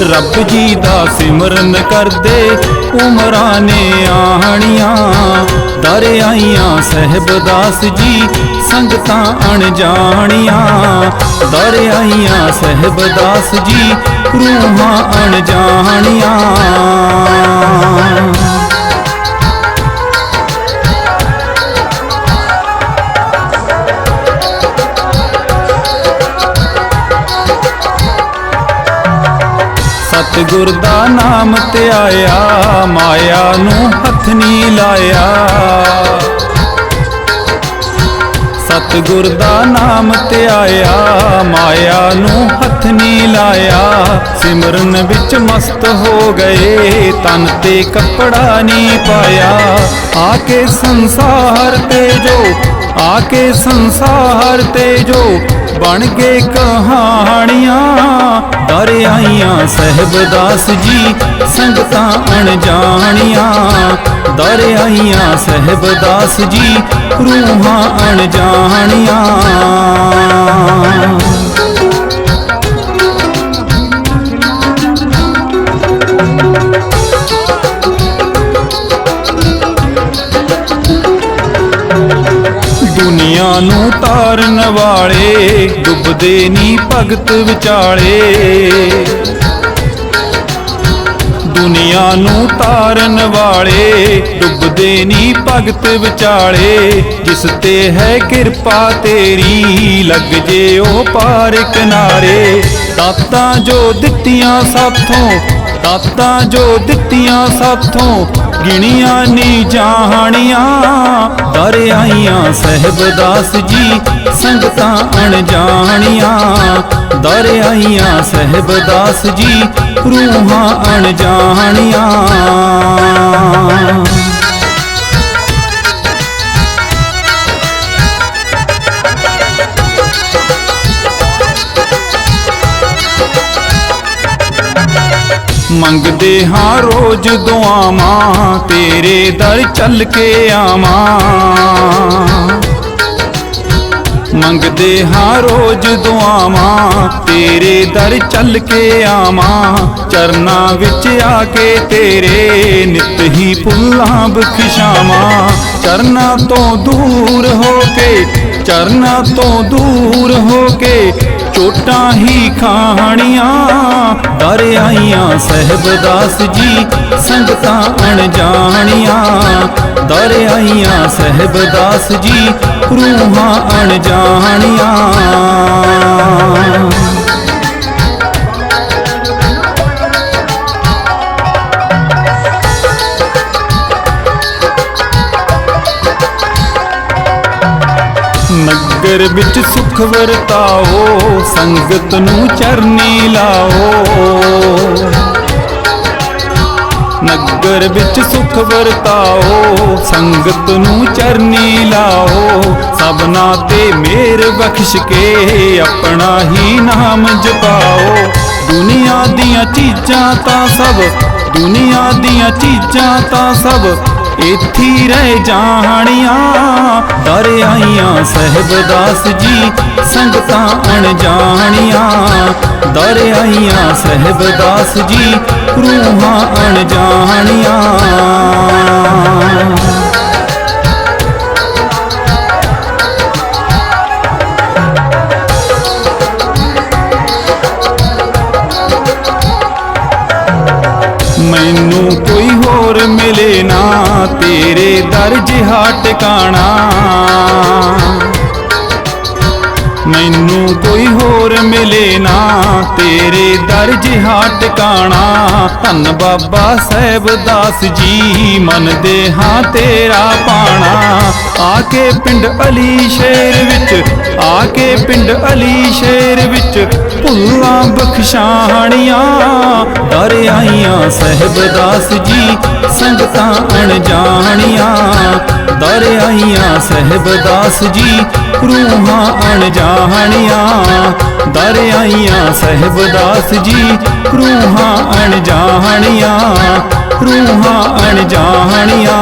ਰੱਬ ਜੀ ਦਾ ਸਿਮਰਨ ਕਰਦੇ, ਉਮਰਾਂ ਨੇ ਆਹਣੀਆਂ। ਦਰ ਆਈਆਂ ਸਹਿਬਦਾਸ ਜੀ, ਸੰਗਤਾਂ ਅਣਜਾਣੀਆਂ। ਦਰ ਆਈਆਂ ਸਹਿਬਦਾਸ ਜੀ, ਰੂਹਾਂ ਅਣਜਾਣੀਆਂ। ਸਤਿਗੁਰ ਦਾ ਨਾਮ ਤੇ ਆਇਆ, ਮਾਇਆ ਨੂੰ ਹੱਥ ਨਹੀਂ ਲਾਇਆ। ਸਤਿਗੁਰ ਦਾ ਨਾਮ ਤੇ ਮਾਇਆ ਨੂੰ ਹੱਥ ਨਹੀਂ ਲਾਇਆ। ਸਿਮਰਨ ਵਿੱਚ ਮਸਤ ਹੋ ਗਏ, ਤਨ ਤੇ ਕੱਪੜਾ ਨਹੀਂ ਪਾਇਆ। ਆ ਕੇ ਸੰਸਾਰ ਤੇ ਜੋ ਆ ਕੇ ਸੰਸਾਰ ਤੇ ਜੋ, ਬਣ ਕੇ ਕਹਾਣੀਆਂ। ਦਰ ਆਈਆਂ ਸਹਿਬਦਾਸ ਜੀ, ਸੰਗਤਾਂ ਅਣਜਾਣੀਆਂ। ਦਰ ਆਈਆਂ ਸਹਿਬਦਾਸ ਜੀ, ਰੂਹਾਂ ਅਣਜਾਣੀਆਂ। ਦੁਨੀਆ ਨੂੰ ਤਾਰਨ ਵਾਲੇ, ਡੁੱਬਦੇ ਨੀ ਭਗਤ ਵਿਚਾਲੇ। ਦੁਨੀਆ ਨੂੰ ਤਾਰਨ ਵਾਲੇ, ਡੁੱਬਦੇ ਨੀ ਭਗਤ ਵਿਚਾਲੇ। ਜਿਸ ਤੇ ਹੈ ਕਿਰਪਾ ਤੇਰੀ, ਲੱਗ ਜੇ ਉਹ ਪਾਰ ਕਿਨਾਰੇ। ਦਾਤਾਂ ਜੋ ਦਿੱਤੀਆਂ ਸਾਥੋਂ, ਦਾਤਾਂ ਜੋ ਦਿੱਤੀਆਂ ਸਾਥੋਂ ਗਿਣੀਆਂ ਨਹੀਂ ਜਾਣੀਆਂ। ਦਰਿਆਈਆਂ ਸਹਿਬਦਾਸ ਜੀ ਸੰਗਤਾਂ ਅਣਜਾਣੀਆਂ। ਦਰਿਆਈਆਂ ਸਹਿਬਦਾਸ ਜੀ ਰੂਹਾਂ ਅਣਜਾਣੀਆਂ। ਮੰਗਦੇ ਹਾਂ ਰੋਜ਼ ਦੁਆਵਾਂ, ਤੇਰੇ ਦਰ ਚੱਲ ਕੇ ਆਵਾਂ। ਮੰਗਦੇ ਹਾਂ ਰੋਜ਼ ਦੁਆਵਾਂ, ਤੇਰੇ ਦਰ ਚੱਲ ਕੇ ਆਵਾਂ। ਚਰਨਾਂ ਵਿੱਚ ਆ ਕੇ ਤੇਰੇ ਨਿਤ ਹੀ ਫੁੱਲਾਂ ਬਖਸ਼ਾਵਾਂ। ਚਰਨਾਂ ਤੋਂ ਦੂਰ ਹੋ ਕੇ, ਚਰਨਾਂ ਤੋਂ ਦੂਰ ਹੋ ਕੇ ਚੋਟਾਂ ਹੀ ਕਹਾਣੀਆਂ ਦਰ ਆਈਆਂ ਸਹਿਬਦਾਸ ਜੀ, ਸੰਗਤਾਂ ਅਣਜਾਣੀਆਂ। ਦਰ ਆਈਆਂ ਸਹਿਬਦਾਸ ਜੀ, ਰੂਹਾਂ ਅਣਜਾਣੀਆਂ। ਨਗਰ ਵਿੱਚ ਸੁਖ ਵਰਤਾਓ, ਸੰਗਤ ਨੂੰ ਚਰਨੀ ਲਾਓ। ਨਗਰ ਵਿੱਚ ਸੁਖ ਵਰਤਾਓ, ਸੰਗਤ ਨੂੰ ਚਰਨੀ ਲਾਓ। ਸਭਨਾ ਤੇ ਮੇਰ ਬਖਸ਼ ਕੇ ਆਪਣਾ ਹੀ ਨਾਮ ਜਪਾਓ। ਦੁਨੀਆ ਦੀਆਂ ਚੀਜ਼ਾਂ ਤਾਂ ਸਭ, ਦੁਨੀਆ ਦੀਆਂ ਚੀਜ਼ਾਂ ਤਾਂ ਸਭ ਇੱਥੀ ਰਹਿ ਜਾਣੀਆਂ। ਦਰ ਆਈਆਂ ਸਹਿਬਦਾਸ ਜੀ, ਸੰਗਤਾਂ ਅਣਜਾਣੀਆਂ। ਦਰ ਆਈਆਂ ਸਹਿਬਦਾਸ ਜੀ, ਰੂਹਾਂ ਅਣਜਾਣੀਆਂ। ਮੈਨੂੰ ਕੋਈ ਹੋਰ ਮਿਲੇ ਨਾ, ਤੇਰੇ ਦਰ ਜਿਹਾ ਟਿਕਾਣਾ। ਮੈਨੂੰ ਕੋਈ ਹੋਰ ਮਿਲੇ ਨਾ, ਤੇਰੇ ਦਰ ਜਿਹਾ ਟਿਕਾਣਾ। ਧੰਨ ਬਾਬਾ ਸਾਹਿਬ ਦਾਸ ਜੀ, ਮੰਨਦੇ ਹਾਂ ਤੇਰਾ ਪਾਣਾ। ਆ ਕੇ ਪਿੰਡ ਅਲੀ ਸ਼ੇਰ ਵਿੱਚ, ਆ ਕੇ ਪਿੰਡ ਅਲੀ ਸ਼ੇਰ ਵਿੱਚ, ਭੁੱਲਾਂ ਬਖਸ਼ਾਣੀਆਂ ਸਹਿਬਦਾਸ ਜੀ ਸੰਗਤਾਂ ਅਣਜਾਣੀਆਂ ਦਰ ਆਈਆਂ ਸਹਿਬਦਾਸ ਜੀ ਰੂਹਾਂ ਅਣਜਾਣੀਆਂ ਦਰਿਆਈਆਂ ਸਹਿਬਦਾਸ ਜੀ ਰੂਹਾਂ ਅਣਜਾਣੀਆਂ ਰੂਹਾਂ ਅਣਜਾਣੀਆਂ